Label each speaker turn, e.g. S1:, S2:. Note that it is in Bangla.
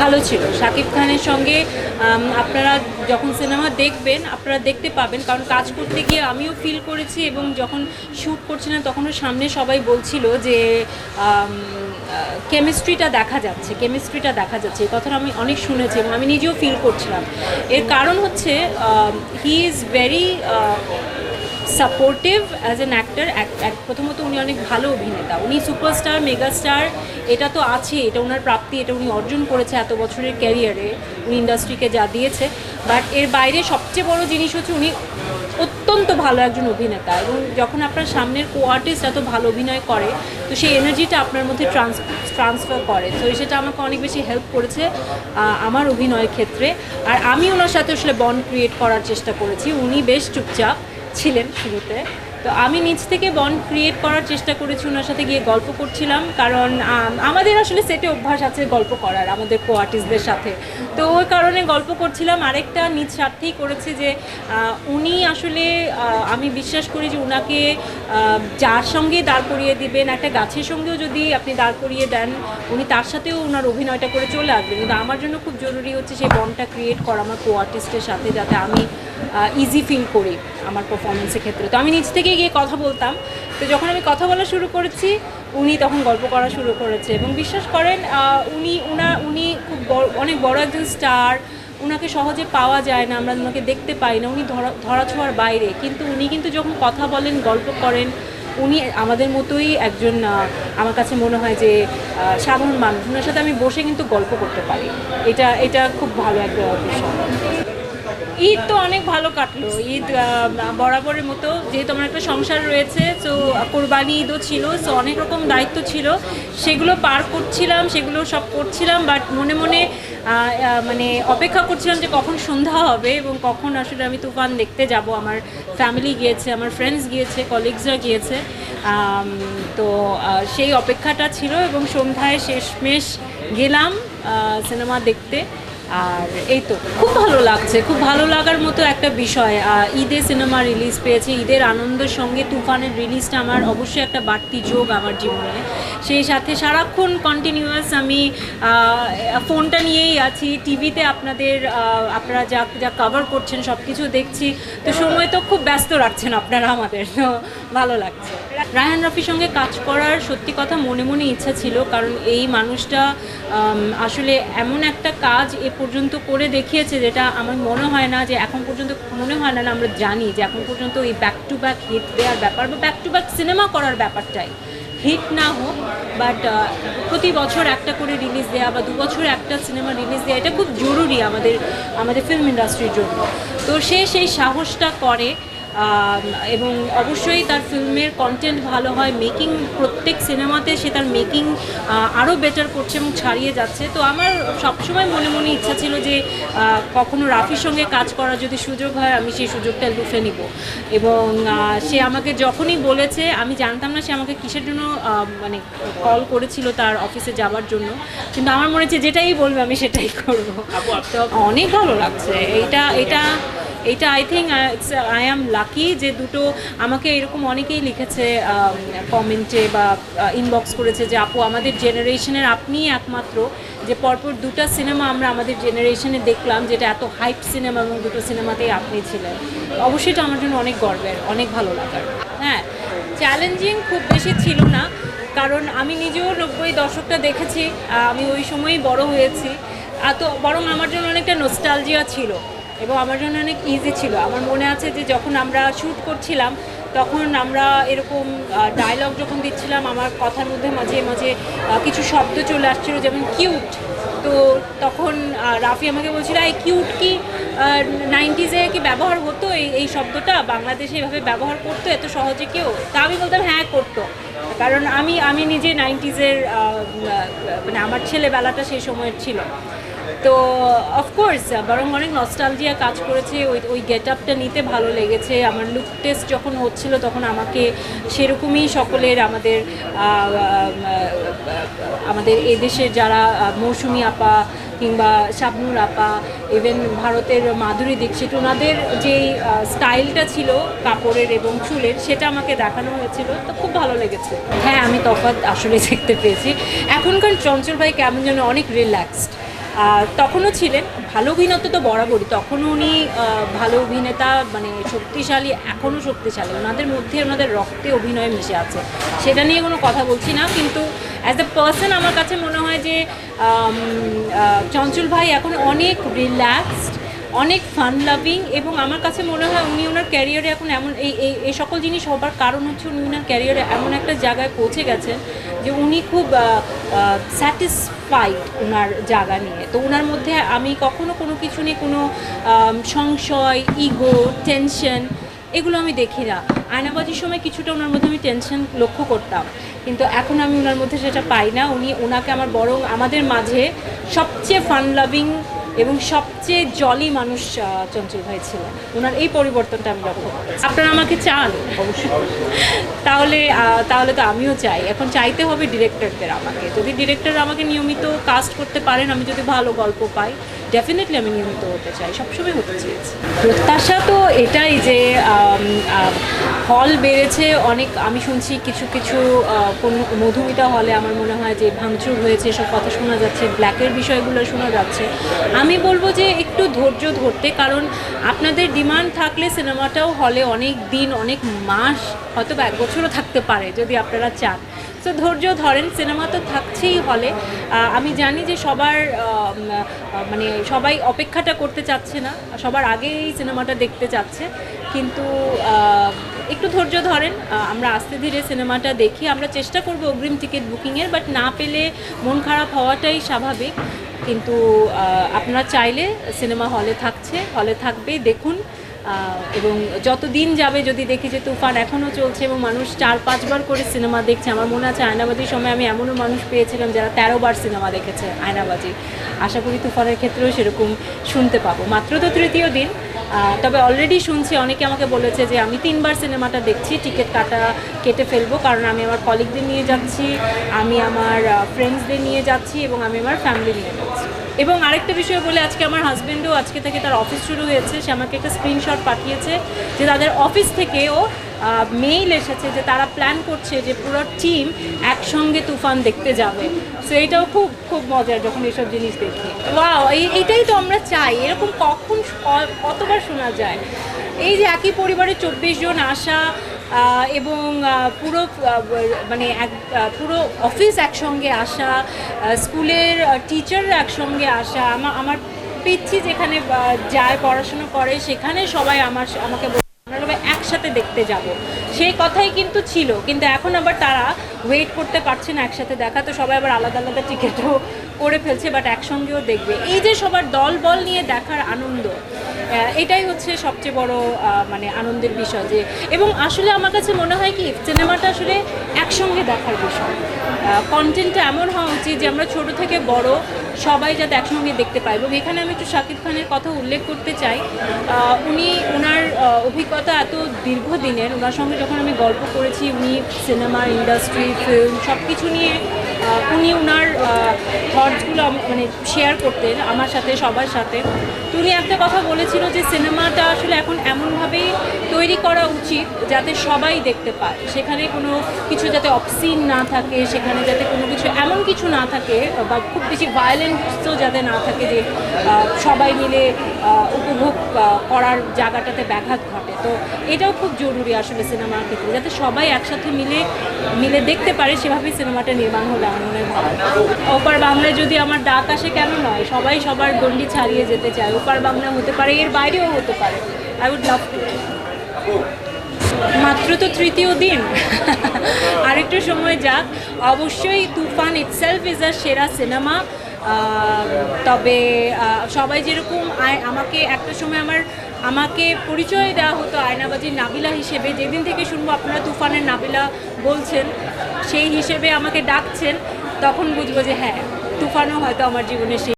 S1: ভালো ছিল। শাকিব খানের সঙ্গে আপনারা যখন সিনেমা দেখবেন, আপনারা দেখতে পাবেন। কারণ কাজ করতে গিয়ে আমিও ফিল করেছি এবং যখন শ্যুট করছিলাম, তখনও সামনে সবাই বলছিল যে কেমিস্ট্রিটা দেখা যাচ্ছে কেমিস্ট্রিটা দেখা যাচ্ছে। এই কথাটা আমি অনেক শুনেছি এবং আমি নিজেও ফিল করছিলাম। এর কারণ হচ্ছে he is very supportive as an actor প্রথমত উনি অনেক ভালো অভিনেতা। উনি সুপারস্টার মেগাস্টার এটা তো আছে এটা ওনার প্রাপ্তি, এটা উনি অর্জন করেছে এত বছরের ক্যারিয়ারে উনি ইন্ডাস্ট্রিকে যা দিয়েছে। বাট এর বাইরে সবচেয়ে বড় জিনিস হচ্ছে উনি অত্যন্ত ভালো একজন অভিনেতা এবং যখন আপনার সামনের কো আর্টিস্ট এত ভালো অভিনয় করে, তো সেই এনার্জিটা আপনার মধ্যে ট্রান্স ট্রান্সফার করে। তো সেটা আমাকে অনেক বেশি হেল্প করেছে আমার অভিনয়ের ক্ষেত্রে। আর আমি ওনার সাথে আসলে বন্ড ক্রিয়েট করার চেষ্টা করেছি। উনি বেশ চুপচাপ ছিলেন শুরুতে। তো আমি নিজ থেকে বন্ড ক্রিয়েট করার চেষ্টা করেছি ওনার সাথে গিয়ে গল্প করছিলাম। কারণ আমাদের আসলে সেটে অভ্যাস আছে গল্প করার আমাদের কো আর্টিস্টদের সাথে। তো ওই কারণে গল্প করছিলাম। আরেকটা নিজ স্বার্থেই করেছে যে উনি আসলে আমি বিশ্বাস করি যে আহ, যার সঙ্গে দাঁড় করিয়ে দিবেন একটা গাছের সঙ্গেও যদি আপনি দাঁড় করিয়ে দেন উনি তার সাথেও ওনার অভিনয়টা করে চলে আসবেন। কিন্তু আমার জন্য খুব জরুরি হচ্ছে সেই বন্ডটা ক্রিয়েট করা আমার কো আর্টিস্টের সাথে যাতে আমি ইজি ফিল করি আমার পারফরমেন্সের ক্ষেত্রে। তো আমি নিজ থেকে গিয়ে কথা বলতাম। তো যখন আমি কথা বলা শুরু করেছি, উনি তখন গল্প করা শুরু করেছে এবং বিশ্বাস করেন উনি, উনা, উনি খুব অনেক বড় একজন স্টার ওনাকে সহজে পাওয়া যায় না, আমরা ওনাকে দেখতে পাই না, উনি ধরা, ধরাছোঁয়ার বাইরে। কিন্তু উনি কিন্তু যখন কথা বলেন, গল্প করেন, উনি আমাদের মতোই একজন আমার কাছে মনে হয় যে সাধারণ মানুষ। ওনার সাথে আমি বসে কিন্তু গল্প করতে পারি। এটা এটা খুব ভালো একটা বিষয়। ঈদ তো অনেক ভালো কাটলো। ঈদ বরাবরের মতো যেহেতু আমার একটা সংসার রয়েছে, তো কোরবানি ঈদও ছিল সো অনেক রকম দায়িত্ব ছিল। সেগুলো পার করছিলাম, সেগুলো সব করছিলাম বাট মনে মনে মানে অপেক্ষা করছিলাম যে কখন সন্ধ্যা হবে এবং কখন আসলে আমি তুফান দেখতে যাব। আমার ফ্যামিলি গিয়েছে, আমার ফ্রেন্ডস গিয়েছে কলিগসরা গিয়েছে। তো সেই অপেক্ষাটা ছিল এবং সন্ধ্যায় শেষমেশ গেলাম সিনেমা দেখতে। আর এই তো, খুব ভালো লাগছে, খুব ভালো লাগার মতো একটা বিষয়। ঈদে সিনেমা রিলিজ পেয়েছে, ঈদের আনন্দের সঙ্গে তুফানের রিলিজটা আমার অবশ্যই একটা বাড়তি যোগ আমার জীবনে। সেই সাথে সারাক্ষণ কন্টিনিউয়াস আমি ফোনটা নিয়েই আছি টিভিতে আপনাদের আপনারা যা যা কভার করছেন সব কিছু দেখছি। তো সময় তো খুব ব্যস্ত রাখছেন আপনারা আমাদের, তো ভালো লাগছে। রায়হান রফির সঙ্গে কাজ করার সত্যি কথা মনে মনে ইচ্ছা ছিল, কারণ এই মানুষটা আসলে এমন একটা কাজ এ পর্যন্ত করে দেখিয়েছে যেটা আমার মনে হয় না যে এখন পর্যন্ত মনে হয় না আমরা জানি যে এখন পর্যন্ত ওই ব্যাক টু ব্যাক হিট দেওয়ার ব্যাপার বা ব্যাক টু ব্যাক সিনেমা করার ব্যাপারটাই। হিট না হোক বাট প্রতি বছর একটা করে রিলিজ দেওয়া বা দু বছর একটা সিনেমা রিলিজ দেওয়া এটা খুব জরুরি আমাদের আমাদের ফিল্ম ইন্ডাস্ট্রির জন্য। তো সে সেই সাহসটা করে এবং অবশ্যই তার ফিল্মের কন্টেন্ট ভালো হয় মেকিং প্রত্যেক সিনেমাতে সে তার মেকিং আরও বেটার করছে এবং ছাড়িয়ে যাচ্ছে। তো আমার সবসময় মনে মনে ইচ্ছা ছিল যে কখনো রাফির সঙ্গে কাজ করার যদি সুযোগ হয় আমি সেই সুযোগটা লুফে নিব। এবং সে আমাকে যখনই বলেছে আমি জানতাম না সে আমাকে কিসের জন্য মানে কল করেছিল তার অফিসে যাওয়ার জন্য। কিন্তু আমার মনে হচ্ছে যেটাই বলবে আমি সেটাই করব। তো অনেক ভালো লাগছে। এটা এটা এটা I think I am lucky যে দুটো আমাকে এরকম অনেকেই লিখেছে কমেন্টে বা ইনবক্স করেছে যে আপু আমাদের জেনারেশনের আপনিই একমাত্র। যে পরপর দুটো সিনেমা আমরা আমাদের জেনারেশনে দেখলাম যেটা এত হাইপ সিনেমা এবং দুটো সিনেমাতেই আপনি ছিলেন। অবশ্যই এটা আমার জন্য অনেক গর্বের অনেক ভালো লাগার। হ্যাঁ চ্যালেঞ্জিং খুব বেশি ছিল না কারণ আমি নিজেও নব্বই দশকটা দেখেছি আমি ওই সময়ই বড় হয়েছি। আহ, তো বরং আমার জন্য অনেকটা নোস্টালজিয়া ছিল। এবং আমার জন্য অনেক ইজি ছিল। আমার মনে আছে যে যখন আমরা শ্যুট করছিলাম, তখন আমরা এরকম ডায়লগ যখন দিচ্ছিলাম, আমার কথার মধ্যে মাঝে মাঝে কিছু শব্দ চলে আসছিল যেমন কিউট তো তখন রাফি আমাকে বলছিল, এই কিউট কি নাইনটিজে কি ব্যবহার হতো এই এই শব্দটা? বাংলাদেশে এভাবে ব্যবহার করতো এত সহজে কেউ? তা আমি বলতাম হ্যাঁ করতো। কারণ আমি আমি নিজে নাইনটিজের মানে আমার ছেলেবেলাটা সেই সময়ের ছিল। তো অফকোর্স বরং অনেক নস্টালজিয়া কাজ করেছে, ওই ওই গেট আপটা নিতে ভালো লেগেছে। আমার লুক টেস্ট যখন হচ্ছিল, তখন আমাকে সেরকমই সকলের আমাদের আমাদের এদেশের যারা মৌসুমি আপা কিংবা শাবনুর আপা ইভেন ভারতের মাধুরী দীক্ষিত, ওনাদের যেই স্টাইলটা ছিল কাপড়ের এবং চুলের, সেটা আমাকে দেখানো হয়েছিল। তো খুব ভালো লেগেছে। হ্যাঁ আমি তফাৎ আসলে দেখতে পেয়েছি। এখনকার চঞ্চল ভাই কেমন যেন অনেক রিল্যাক্সড তখনও ছিলেন, ভালো অভিনেতা তো বরাবরই। তখনও উনি ভালো অভিনেতা মানে শক্তিশালী, এখনও শক্তিশালী। ওনাদের মধ্যে ওনাদের রক্তে অভিনয় মিশে আছে। সেটা নিয়ে কোনো কথা বলছি না, কিন্তু অ্যাজ এ পার্সন আমার কাছে মনে হয় যে চঞ্চল ভাই এখন অনেক রিল্যাক্সড অনেক ফান লাভিং এবং আমার কাছে মনে হয় উনি ওনার ক্যারিয়ারে এখন এমন, এই এই এই সকল জিনিস হবার কারণ হচ্ছে উনি ওনার ক্যারিয়ারে এমন একটা জায়গায় পৌঁছে গেছেন যে উনি খুব স্যাটিসফাইড ওনার জায়গা নিয়ে। তো ওনার মধ্যে আমি কখনো কোনো কিছু নিয়ে কোনো সংশয় ইগো টেনশন এগুলো আমি দেখি না। আয়নাবাজির সময় কিছুটা ওনার মধ্যে আমি টেনশন লক্ষ্য করতাম। কিন্তু এখন আমি ওনার মধ্যে সেটা পাই না, উনি ওনাকে আমার বরং আমাদের মাঝে সবচেয়ে ফান লাভিং এবং সবচেয়ে জলি মানুষ চঞ্চল ভাই ছিলেন। ওনার এই পরিবর্তনটা আমি লক্ষ্য আপনারা আমাকে চান? অবশ্যই। তাহলে তাহলে তো আমিও চাই। এখন চাইতে হবে ডিরেক্টরদের আমাকে। যদি ডিরেক্টর আমাকে নিয়মিত কাস্ট করতে পারেন আমি যদি ভালো গল্প পাই ডেফিনেটলি আমি নিয়মিত হতে চাই। সবসময় হতে চেয়েছি। প্রত্যাশা তো এটাই যে হল বেড়েছে অনেক। আমি শুনছি কিছু কিছু কোনো মধুমিতা হলে আমার মনে হয় যে ভাঙচুর হয়েছে সব কথা শোনা যাচ্ছে ব্ল্যাকের বিষয়গুলো শোনা যাচ্ছে। আমি বলব যে একটু ধৈর্য ধরতে, কারণ আপনাদের ডিমান্ড থাকলে সিনেমাটাও হলে অনেক দিন, অনেক মাস হয়তো এক বছরও থাকতে পারে যদি আপনারা চান। তো ধৈর্য ধরেন, সিনেমা তো থাকছেই হলে। আমি জানি যে সবার মানে সবাই অপেক্ষাটা করতে চাচ্ছে না, সবার আগেই সিনেমাটা দেখতে চাচ্ছে। কিন্তু একটু ধৈর্য ধরেন আমরা আস্তে ধীরে সিনেমাটা দেখি। আমরা চেষ্টা করব অগ্রিম টিকিট বুকিংয়ের, বাট না পেলে মন খারাপ হওয়াটাই স্বাভাবিক। কিন্তু আপনারা চাইলে সিনেমা হলে থাকছে, হলে থাকবে দেখুন। এবং যত দিন যাবে যদি দেখি যে তুফান এখনও চলছে এবং মানুষ চার, পাঁচবার করে সিনেমা দেখছে, আমার মনে আছে আয়নাবাজির সময় আমি এমনও মানুষ পেয়েছিলাম যারা তেরো বার সিনেমা দেখেছে আয়নাবাজি। আশা করি তুফানের ক্ষেত্রেও সেরকম শুনতে পাবো। মাত্র তো তৃতীয় দিন তবে অলরেডি শুনছি, অনেকে আমাকে বলেছে যে আমি তিনবার সিনেমাটা দেখছি, টিকিট কাটা, কেটে ফেলব, কারণ আমি আমার কলিগদের নিয়ে যাচ্ছি, আমি আমার ফ্রেন্ডসদের নিয়ে যাচ্ছি এবং আমি আমার ফ্যামিলি নিয়ে যাচ্ছি। এবং আরেকটা বিষয় বলে আজকে আমার হাজব্যান্ডও আজকে থেকে তার অফিস শুরু হয়েছে, সে আমাকে একটা স্ক্রিনশট পাঠিয়েছে যে তাদের অফিস থেকেও মেইল এসেছে যে তারা প্ল্যান করছে যে পুরো টিম একসঙ্গে তুফান দেখতে যাবে। সো এটাও খুব খুব মজার যখন এসব জিনিস দেখি। এই এইটাই তো আমরা চাই। এরকম কখন কতবার শোনা যায়? এই যে একই পরিবারে চব্বিশ জন আসা এবং পুরো মানে এক পুরো অফিস একসঙ্গে আসা স্কুলের টিচাররা একসঙ্গে আসা আমার আমার পিচ্ছি যেখানে যায়, পড়াশোনা করে, সেখানে সবাই আমার, আমাকে একসাথে দেখতে যাব। সেই কথাই কিন্তু ছিল, কিন্তু এখন আবার তারা ওয়েট করতে পারছে না একসাথে দেখা, তো সবাই আবার আলাদা আলাদা টিকিটও করে ফেলছে বাট একসঙ্গেও দেখবে। এই যে সবার দল বল নিয়ে দেখার আনন্দ এটাই হচ্ছে সবচেয়ে বড় মানে আনন্দের বিষয় যে, এবং আসলে আমার কাছে মনে হয় কি সিনেমাটা আসলে একসঙ্গে দেখার বিষয়। কন্টেন্টটা এমন হওয়া উচিত যে, আমরা ছোট থেকে বড় সবাই যাতে একসঙ্গে দেখতে পাই। এবং এখানে আমি একটু শাকিব খানের কথা উল্লেখ করতে চাই। উনি ওনার অভিজ্ঞতা এত দীর্ঘদিনের, ওনার সঙ্গে যখন আমি গল্প করেছি, উনি সিনেমা, ইন্ডাস্ট্রি, ফিল্ম সব কিছু নিয়ে উনি ওনার থটসগুলো মানে শেয়ার করতেন, আমার সাথে, সবার সাথে। তো উনি একটা কথা বলেছিল যে সিনেমাটা আসলে এখন এমনভাবেই তৈরি করা উচিত যাতে সবাই দেখতে পায়। সেখানে কোনো কিছু যাতে অপসিন না থাকে, সেখানে যাতে কোনো কিছু এমন কিছু না থাকে, বা খুব বেশি ভায়োলেন্সও যাতে না থাকে যে সবাই মিলে উপভোগ করার জায়গাটাতে ব্যাঘাত ঘটে। তো এটাও খুব জরুরি আসলে সিনেমার ক্ষেত্রে, যাতে সবাই একসাথে মিলে মিলে দেখতে পারে সেভাবেই সিনেমাটা নির্মাণ হলে আমার মনে হয়। ওপার বাংলায় যদি আমার ডাক আসে কেন নয়? সবাই সবার গণ্ডি ছাড়িয়ে যেতে চায়। ওপার বাংলা হতে পারে, এর বাইরেও হতে পারে। আই উড লাভ টু মাত্র তো তৃতীয় দিন। আরেকটু সময় যাক। অবশ্যই তুফান ইটসেলফ ইজ আ সেরা সিনেমা তবে সবাই যেরকম আমাকে একটা সময় আমার, আমাকে পরিচয় দেওয়া হতো আয়নাবাজির নাবিলা হিসেবে। যেদিন থেকে শুনব আপনারা তুফানের নাবিলা বলছেন, সেই হিসেবে আমাকে ডাকছেন। তখন বুঝব যে হ্যাঁ তুফানও হয়তো আমার জীবনে সেই